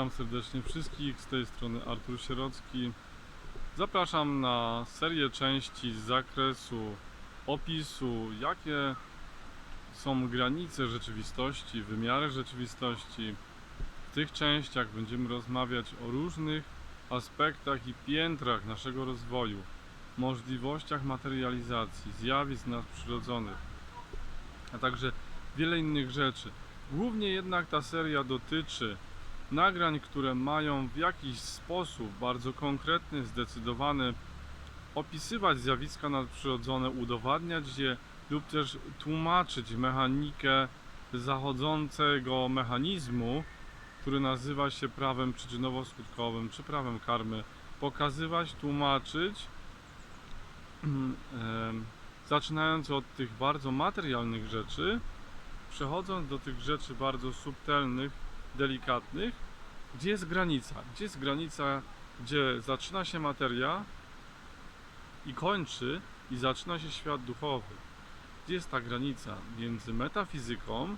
Witam serdecznie wszystkich, z tej strony Artur Sierocki. Zapraszam na serię części z zakresu opisu, jakie są granice rzeczywistości, wymiary rzeczywistości. W tych częściach będziemy rozmawiać o różnych aspektach i piętrach naszego rozwoju, możliwościach materializacji, zjawisk nadprzyrodzonych, a także wiele innych rzeczy. Głównie jednak ta seria dotyczy nagrań, które mają w jakiś sposób bardzo konkretny, zdecydowany opisywać zjawiska nadprzyrodzone, udowadniać je lub też tłumaczyć mechanikę zachodzącego mechanizmu, który nazywa się prawem przyczynowo-skutkowym czy prawem karmy. Pokazywać, tłumaczyć, em, zaczynając od tych bardzo materialnych rzeczy, przechodząc do tych rzeczy bardzo subtelnych, delikatnych, gdzie jest granica? Gdzie jest granica, gdzie zaczyna się materia i kończy i zaczyna się świat duchowy? Gdzie jest ta granica między metafizyką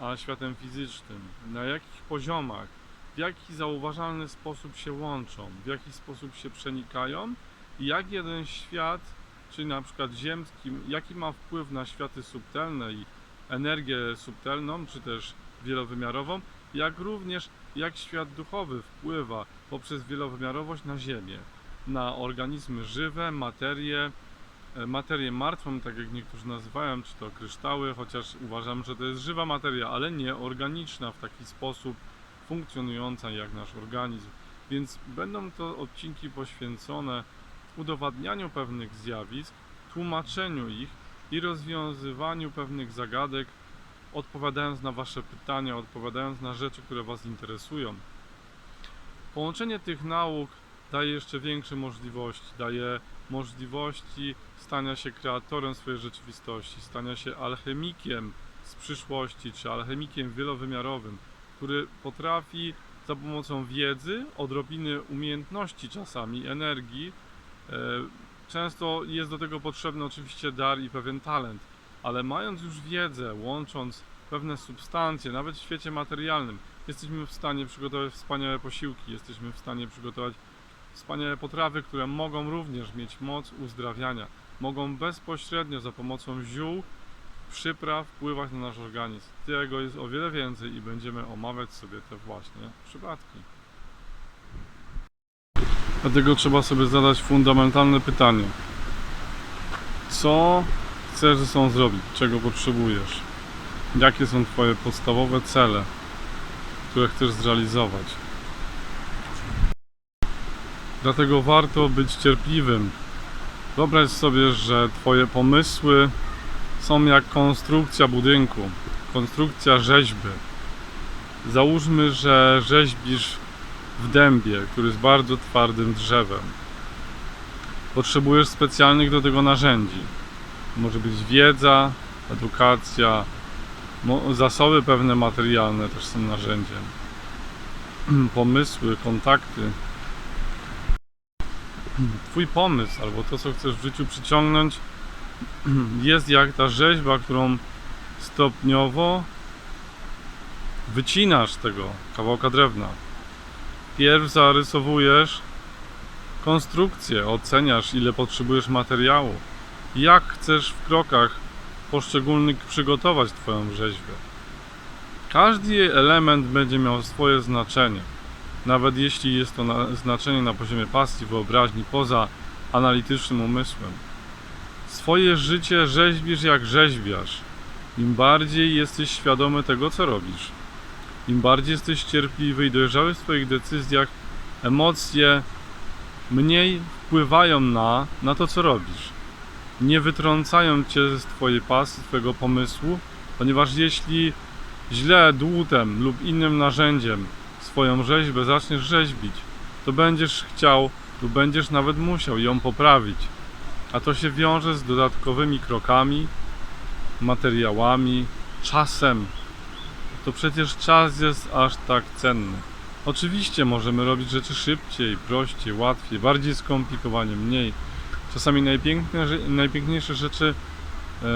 a światem fizycznym? Na jakich poziomach? W jaki zauważalny sposób się łączą? W jaki sposób się przenikają? I jak jeden świat, czyli na przykład ziemski, jaki ma wpływ na światy subtelne i energię subtelną, czy też wielowymiarową, jak również jak świat duchowy wpływa poprzez wielowymiarowość na Ziemię, na organizmy żywe, materię, e, materię martwą, tak jak niektórzy nazywają, czy to kryształy, chociaż uważam, że to jest żywa materia, ale nie organiczna w taki sposób funkcjonująca jak nasz organizm. Więc będą to odcinki poświęcone udowadnianiu pewnych zjawisk, tłumaczeniu ich i rozwiązywaniu pewnych zagadek, odpowiadając na Wasze pytania, odpowiadając na rzeczy, które Was interesują. Połączenie tych nauk daje jeszcze większe możliwości, daje możliwości stania się kreatorem swojej rzeczywistości, stania się alchemikiem z przyszłości, czy alchemikiem wielowymiarowym, który potrafi za pomocą wiedzy, odrobiny umiejętności czasami, energii, e, często jest do tego potrzebny oczywiście dar i pewien talent, ale mając już wiedzę, łącząc pewne substancje, nawet w świecie materialnym, jesteśmy w stanie przygotować wspaniałe posiłki, jesteśmy w stanie przygotować wspaniałe potrawy, które mogą również mieć moc uzdrawiania, mogą bezpośrednio za pomocą ziół, przypraw wpływać na nasz organizm. Tego jest o wiele więcej i będziemy omawiać sobie te właśnie przypadki. Dlatego trzeba sobie zadać fundamentalne pytanie. Co chcesz ze sobą zrobić? Czego potrzebujesz? Jakie są Twoje podstawowe cele, które chcesz zrealizować? Dlatego warto być cierpliwym. Wyobraź sobie, że Twoje pomysły są jak konstrukcja budynku, konstrukcja rzeźby. Załóżmy, że rzeźbisz w dębie, który jest bardzo twardym drzewem. Potrzebujesz specjalnych do tego narzędzi. Może być wiedza, edukacja, zasoby pewne materialne też są narzędziem. Pomysły, kontakty. Twój pomysł albo to, co chcesz w życiu przyciągnąć, jest jak ta rzeźba, którą stopniowo wycinasz tego kawałka drewna. Pierw zarysowujesz konstrukcję, oceniasz ile potrzebujesz materiału, jak chcesz w krokach poszczególnych przygotować Twoją rzeźbę. Każdy jej element będzie miał swoje znaczenie, nawet jeśli jest to na, znaczenie na poziomie pasji, wyobraźni, poza analitycznym umysłem. Swoje życie rzeźbisz jak rzeźbiarz. Im bardziej jesteś świadomy tego, co robisz, im bardziej jesteś cierpliwy i dojrzały w swoich decyzjach, emocje mniej wpływają na, na to, co robisz. Nie wytrącają cię z twojej pasji, twojego pomysłu, ponieważ jeśli źle dłutem lub innym narzędziem swoją rzeźbę zaczniesz rzeźbić, to będziesz chciał lub będziesz nawet musiał ją poprawić. A to się wiąże z dodatkowymi krokami, materiałami, czasem. To przecież czas jest aż tak cenny. Oczywiście możemy robić rzeczy szybciej, prościej, łatwiej, bardziej skomplikowanie, mniej. Czasami najpiękniejsze rzeczy e,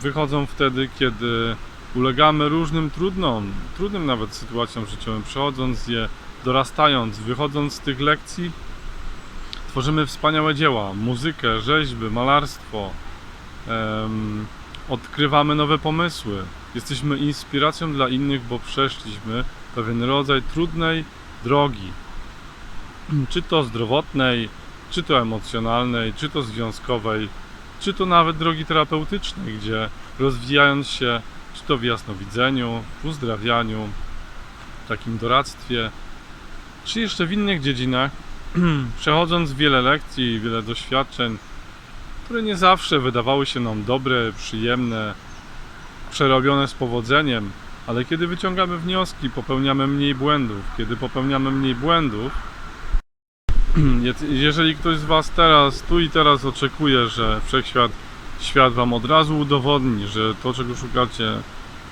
wychodzą wtedy, kiedy ulegamy różnym trudnom, trudnym nawet sytuacjom życiowym, przechodząc je, dorastając, wychodząc z tych lekcji, tworzymy wspaniałe dzieła, muzykę, rzeźby, malarstwo, odkrywamy nowe pomysły. Jesteśmy inspiracją dla innych, bo przeszliśmy pewien rodzaj trudnej drogi, czy to zdrowotnej, czy to emocjonalnej, czy to związkowej, czy to nawet drogi terapeutycznej, gdzie rozwijając się, czy to w jasnowidzeniu, w uzdrawianiu, w takim doradztwie, czy jeszcze w innych dziedzinach, przechodząc wiele lekcji, wiele doświadczeń, które nie zawsze wydawały się nam dobre, przyjemne, przerobione z powodzeniem, ale kiedy wyciągamy wnioski, popełniamy mniej błędów. Kiedy popełniamy mniej błędów, jeżeli ktoś z Was teraz, tu i teraz oczekuje, że wszechświat, świat Wam od razu udowodni, że to, czego szukacie,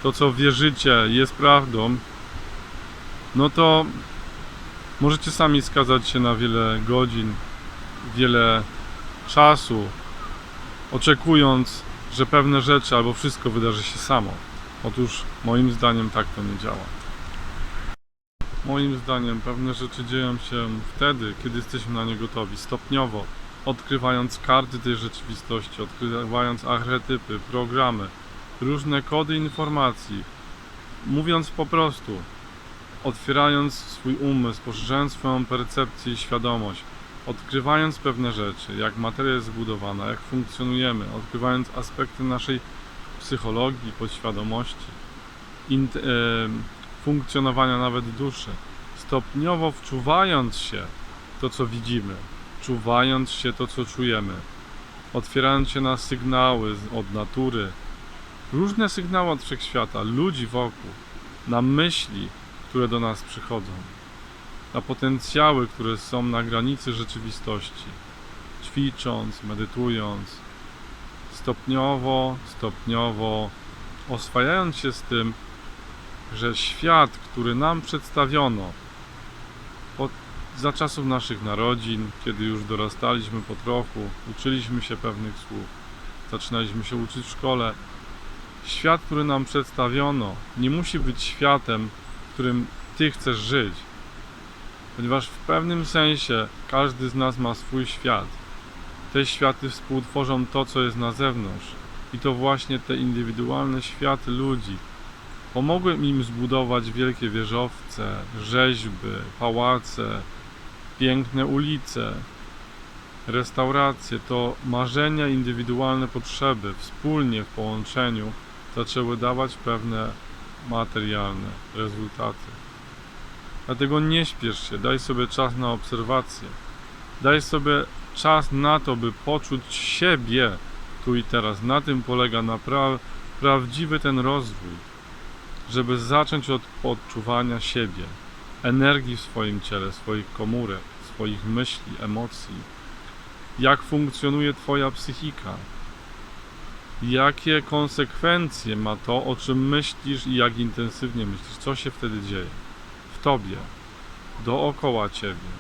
to, co wierzycie, jest prawdą, no to możecie sami skazać się na wiele godzin, wiele czasu, oczekując, że pewne rzeczy albo wszystko wydarzy się samo. Otóż moim zdaniem tak to nie działa. Moim zdaniem pewne rzeczy dzieją się wtedy, kiedy jesteśmy na nie gotowi, stopniowo, odkrywając karty tej rzeczywistości, odkrywając archetypy, programy, różne kody informacji, mówiąc po prostu, otwierając swój umysł, poszerzając swoją percepcję i świadomość, odkrywając pewne rzeczy, jak materia jest zbudowana, jak funkcjonujemy, odkrywając aspekty naszej psychologii, podświadomości, int- funkcjonowania nawet duszy, stopniowo wczuwając się to, co widzimy, wczuwając się to, co czujemy, otwierając się na sygnały od natury, różne sygnały od wszechświata, ludzi wokół, na myśli, które do nas przychodzą, na potencjały, które są na granicy rzeczywistości, ćwicząc, medytując, stopniowo, stopniowo oswajając się z tym, że świat, który nam przedstawiono od, za czasów naszych narodzin, kiedy już dorastaliśmy po trochu, uczyliśmy się pewnych słów, zaczynaliśmy się uczyć w szkole, świat, który nam przedstawiono, nie musi być światem, w którym Ty chcesz żyć. Ponieważ w pewnym sensie każdy z nas ma swój świat. Te światy współtworzą to, co jest na zewnątrz. I to właśnie te indywidualne światy ludzi pomogły im zbudować wielkie wieżowce, rzeźby, pałace, piękne ulice, restauracje. To marzenia, indywidualne potrzeby wspólnie w połączeniu zaczęły dawać pewne materialne rezultaty. Dlatego nie śpiesz się, daj sobie czas na obserwację. Daj sobie czas na to, by poczuć siebie tu i teraz. Na tym polega napra- prawdziwy ten rozwój. Żeby zacząć od odczuwania siebie, energii w swoim ciele, swoich komórek, swoich myśli, emocji. Jak funkcjonuje Twoja psychika? Jakie konsekwencje ma to, o czym myślisz i jak intensywnie myślisz? Co się wtedy dzieje? W Tobie, dookoła Ciebie.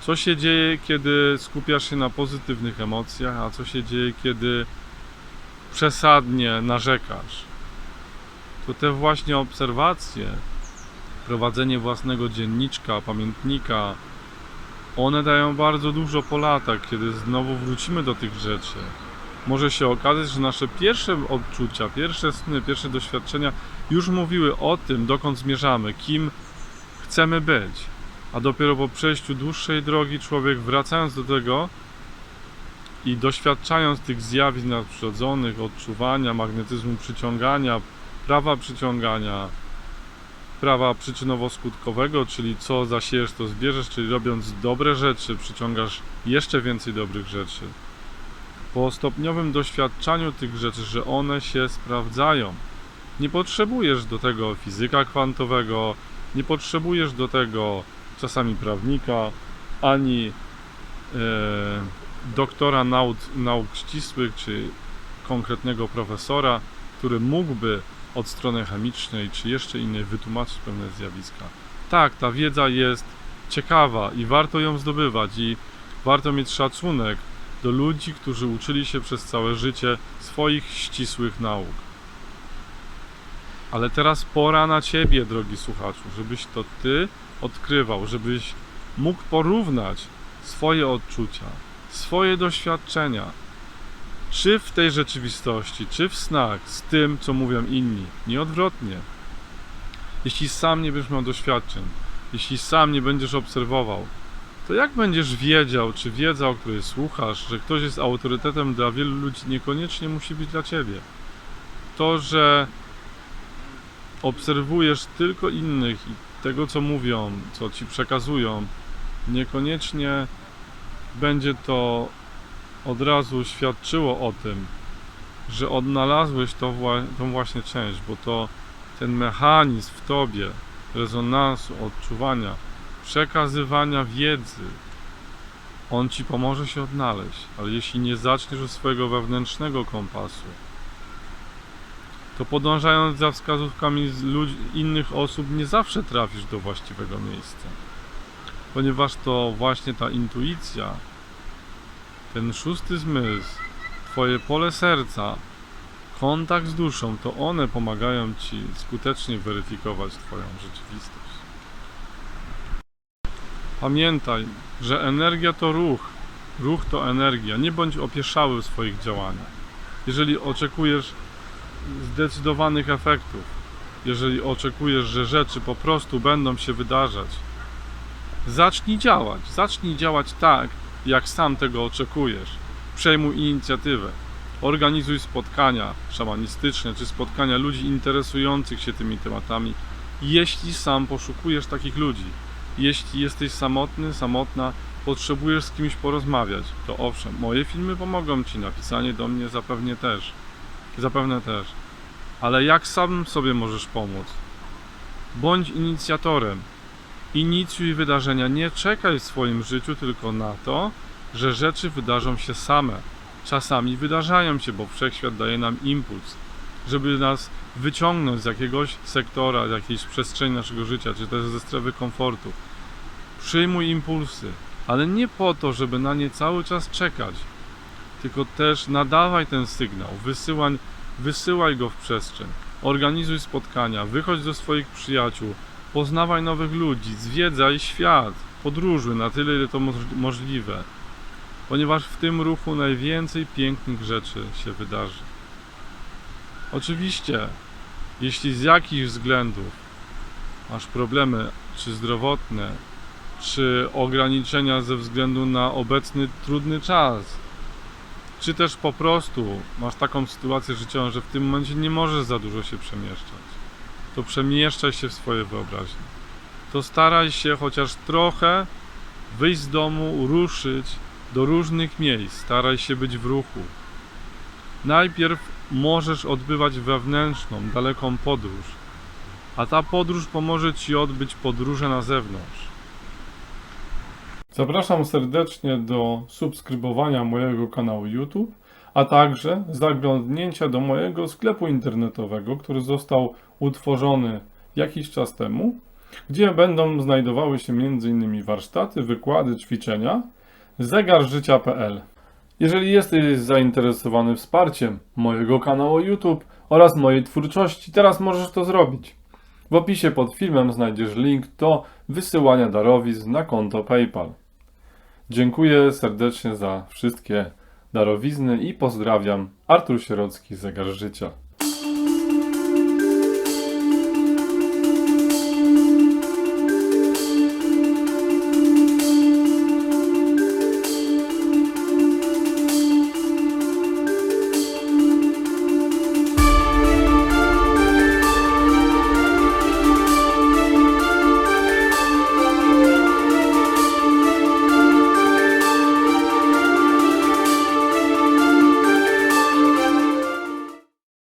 Co się dzieje, kiedy skupiasz się na pozytywnych emocjach, a co się dzieje, kiedy przesadnie narzekasz? To te właśnie obserwacje, prowadzenie własnego dzienniczka, pamiętnika, one dają bardzo dużo po latach, kiedy znowu wrócimy do tych rzeczy. Może się okazać, że nasze pierwsze odczucia, pierwsze sny, pierwsze doświadczenia już mówiły o tym, dokąd zmierzamy, kim chcemy być. A dopiero po przejściu dłuższej drogi człowiek wracając do tego i doświadczając tych zjawisk nadprzyrodzonych, odczuwania, magnetyzmu przyciągania, prawa przyciągania, prawa przyczynowo-skutkowego, czyli co zasiejesz, to zbierzesz, czyli robiąc dobre rzeczy, przyciągasz jeszcze więcej dobrych rzeczy. Po stopniowym doświadczaniu tych rzeczy, że one się sprawdzają, nie potrzebujesz do tego fizyka kwantowego, nie potrzebujesz do tego czasami prawnika, ani e, doktora nauk, nauk ścisłych, czy konkretnego profesora, który mógłby od strony chemicznej, czy jeszcze innej wytłumaczyć pewne zjawiska. Tak, ta wiedza jest ciekawa i warto ją zdobywać i warto mieć szacunek do ludzi, którzy uczyli się przez całe życie swoich ścisłych nauk. Ale teraz pora na ciebie, drogi słuchaczu, żebyś to ty odkrywał, żebyś mógł porównać swoje odczucia, swoje doświadczenia, czy w tej rzeczywistości, czy w snach, z tym, co mówią inni, nie odwrotnie. Jeśli sam nie będziesz miał doświadczeń, jeśli sam nie będziesz obserwował, to jak będziesz wiedział, czy wiedza, o której słuchasz, że ktoś jest autorytetem dla wielu ludzi, niekoniecznie musi być dla ciebie? To, że obserwujesz tylko innych i tego, co mówią, co ci przekazują, niekoniecznie będzie to od razu świadczyło o tym, że odnalazłeś to tą właśnie część, bo to ten mechanizm w tobie rezonansu, odczuwania, przekazywania wiedzy, on ci pomoże się odnaleźć, ale jeśli nie zaczniesz od swojego wewnętrznego kompasu, to podążając za wskazówkami ludzi, innych osób, nie zawsze trafisz do właściwego miejsca. Ponieważ to właśnie ta intuicja, ten szósty zmysł, Twoje pole serca, kontakt z duszą, to one pomagają Ci skutecznie weryfikować Twoją rzeczywistość. Pamiętaj, że energia to ruch, ruch to energia. Nie bądź opieszały w swoich działaniach. Jeżeli oczekujesz zdecydowanych efektów, jeżeli oczekujesz, że rzeczy po prostu będą się wydarzać, zacznij działać. Zacznij działać tak, jak sam tego oczekujesz. Przejmuj inicjatywę. Organizuj spotkania szamanistyczne czy spotkania ludzi interesujących się tymi tematami, jeśli sam poszukujesz takich ludzi. Jeśli jesteś samotny, samotna, potrzebujesz z kimś porozmawiać, to owszem, moje filmy pomogą ci, napisanie do mnie zapewne też. Zapewne też. Ale jak sam sobie możesz pomóc? Bądź inicjatorem. Inicjuj wydarzenia. Nie czekaj w swoim życiu tylko na to, że rzeczy wydarzą się same. Czasami wydarzają się, bo wszechświat daje nam impuls, żeby nas wyciągnąć z jakiegoś sektora, z jakiejś przestrzeni naszego życia, czy też ze strefy komfortu. Przyjmuj impulsy, ale nie po to, żeby na nie cały czas czekać, tylko też nadawaj ten sygnał, wysyłaj, wysyłaj go w przestrzeń, organizuj spotkania, wychodź do swoich przyjaciół, poznawaj nowych ludzi, zwiedzaj świat, podróżuj na tyle, ile to moż- możliwe, ponieważ w tym ruchu najwięcej pięknych rzeczy się wydarzy. Oczywiście, jeśli z jakichś względów masz problemy, czy zdrowotne, czy ograniczenia ze względu na obecny trudny czas, czy też po prostu masz taką sytuację życiową, że w tym momencie nie możesz za dużo się przemieszczać, to przemieszczaj się w swoje wyobraźnie. To staraj się chociaż trochę wyjść z domu, ruszyć do różnych miejsc, staraj się być w ruchu. Najpierw możesz odbywać wewnętrzną, daleką podróż, a ta podróż pomoże Ci odbyć podróże na zewnątrz. Zapraszam serdecznie do subskrybowania mojego kanału YouTube, a także zaglądnięcia do mojego sklepu internetowego, który został utworzony jakiś czas temu, gdzie będą znajdowały się m.in. warsztaty, wykłady, ćwiczenia, zegarżycia.pl. Jeżeli jesteś zainteresowany wsparciem mojego kanału YouTube oraz mojej twórczości, teraz możesz to zrobić. W opisie pod filmem znajdziesz link do wysyłania darowizn na konto PayPal. Dziękuję serdecznie za wszystkie darowizny i pozdrawiam. Artur Sierocki, Zegar Życia.